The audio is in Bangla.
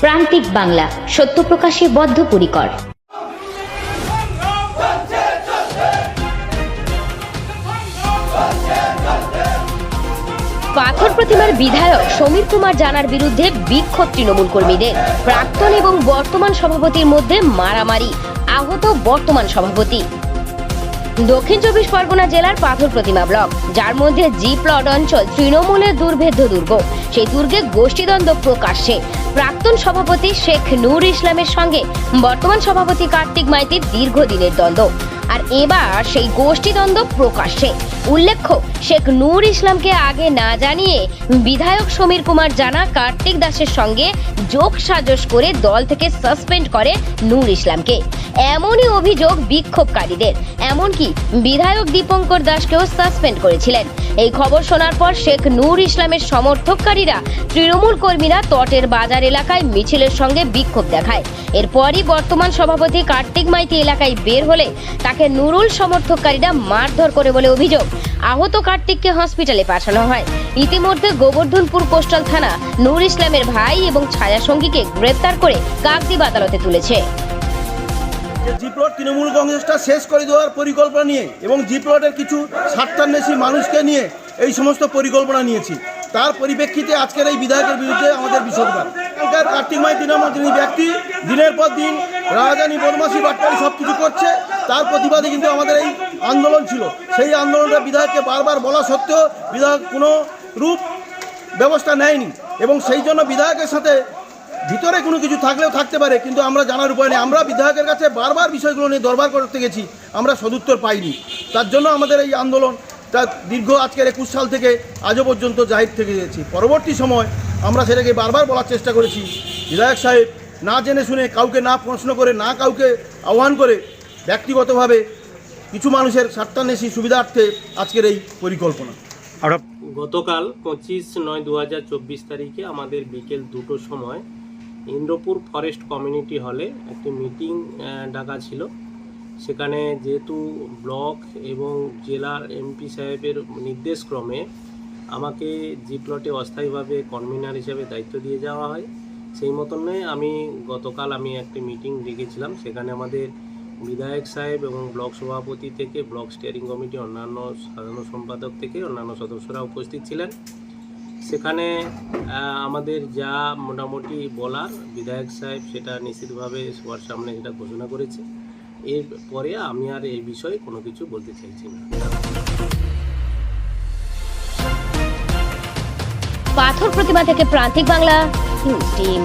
প্রান্তিক বাংলা, সত্য প্রকাশে বদ্ধপরিকর। পাথর প্রতিমার বিধায়ক সমীর কুমার জানার বিরুদ্ধে বিক্ষোভ তৃণমূল কর্মীদের। প্রাক্তন এবং বর্তমান সভাপতির মধ্যে মারামারি। আহত বর্তমান সভাপতি। দক্ষিণ চব্বিশ পরগনা জেলার পাথর প্রতিমা ব্লক। যার মধ্যে জি প্লট অঞ্চল, তৃণমূলের দুর্ভেদ্য দুর্গ। সেই দুর্গে গোষ্ঠীদ্বন্দ্ব প্রকাশ্যে। প্রাক্তন সভাপতি শেখ নূর ইসলামের সঙ্গে বর্তমান সভাপতি কার্তিক মাইতির দীর্ঘদিনের দ্বন্দ্ব। আর এবার সেই গোষ্ঠীদ্বন্দ্ব প্রকাশ্যে। উল্লেখ্য, শেখ নূর ইসলামকে আগে না জানিয়ে বিধায়ক সমীর কুমার জানা কার্তিক দাসের সঙ্গে যোগ সাজস করে দল থেকে সাসপেন্ড করে নূর ইসলামকে। এমনই অভিযোগ বিক্ষোভকারীদের। এমনকি বিধায়ক দীপঙ্কর দাসকেও সাসপেন্ড করেছিলেন। এই খবর শোনার পর শেখ নূর ইসলামের সমর্থককারীরা তৃণমূল কর্মীরা তটের বাজার এলাকায় মিছিলের সঙ্গে বিক্ষোভ দেখায়। এরপরই বর্তমান সভাপতি কার্তিক মাইতি এলাকায় বের হলে তাকে নুরুল সমর্থককারীরা মারধর করে বলে অভিযোগ। আহত কার্তিককে হসপিটালে পাঠানো হয়। ইতিমধ্যে গোবর্ধনপুর কোস্টাল থানা নূর ইসলামের ভাই এবং ছায়া সঙ্গীকে গ্রেপ্তার করে কাকদ্বীপ আদালতে তুলেছে। যে জি প্লট তৃণমূল কংগ্রেসটা শেষ করে দেওয়ার পরিকল্পনা নিয়ে এবং জিপ্লটের কিছু স্বার্থান্বেষী মানুষকে নিয়ে এই সমস্ত পরিকল্পনা নিয়েছি। তার পরিপ্রেক্ষিতে আজকের এই বিধায়কের বিরুদ্ধে আমাদের বিষোদ্গার কার্তিক মাই তৃণমূল যিনি ব্যক্তি, দিনের পর দিন রাজধানী বদমাসি বাটপাড়ি সব কিছু করছে, তার প্রতিবাদে কিন্তু আমাদের এই আন্দোলন ছিল। সেই আন্দোলনটা বিধায়ককে বারবার বলা সত্ত্বেও বিধায়ক কোনো রূপ ব্যবস্থা নেয়নি এবং সেই জন্য বিধায়কের সাথে ভিতরে কোনো কিছু থাকলেও থাকতে পারে, কিন্তু আমরা জানার উপায় নেই। আমরা বিধায়কের কাছে বারবার বিষয়গুলো নিয়ে দরবার করতে গেছি, আমরা সদুত্তর পাইনি। তার জন্য আমাদের এই আন্দোলন তা দীর্ঘ আজকের একুশ সাল থেকে আজও পর্যন্ত জাহির থেকে গেছি পরবর্তী সময় আমরা সেটাকে বারবার বলার চেষ্টা করেছি। বিধায়ক সাহেব না জেনে শুনে কাউকে না প্রশ্ন করে, না কাউকে আহ্বান করে ব্যক্তিগতভাবে কিছু মানুষের স্বার্থান্বেষী সুবিধার্থে আজকের এই পরিকল্পনা। আমরা গতকাল পঁচিশ নয় দু হাজার চব্বিশ তারিখে আমাদের বিকেল দুটোর সময় ইন্দ্রপুর ফরেস্ট কমিউনিটি হলে একটি মিটিং ডাকা ছিল। সেখানে যেহেতু ব্লক এবং জেলার এমপি সাহেবের নির্দেশক্রমে আমাকে জি প্লটে অস্থায়ীভাবে কনভিনার হিসেবে দায়িত্ব দিয়ে যাওয়া হয়। সেই মতনে আমি গতকাল আমি একটি মিটিং ডেকেছিলাম। সেখানে আমাদের বিধায়ক সাহেব এবং ব্লক সভাপতি থেকে, ব্লক স্টিয়ারিং কমিটি অন্যান্য সাধারণ সম্পাদক থেকে অন্যান্য সদস্যরা উপস্থিত ছিলেন। সেখানে আমাদের যা মোটামুটি বলার বিধায়ক সাহেব সেটা নিশ্চিতভাবে সবার সামনে সেটা ঘোষণা করেছে। এরপরে আমি আর এই বিষয়ে কোনো কিছু বলতে চাইছি না। পাথর প্রতিমা থেকে প্রান্তিক বাংলা টিম।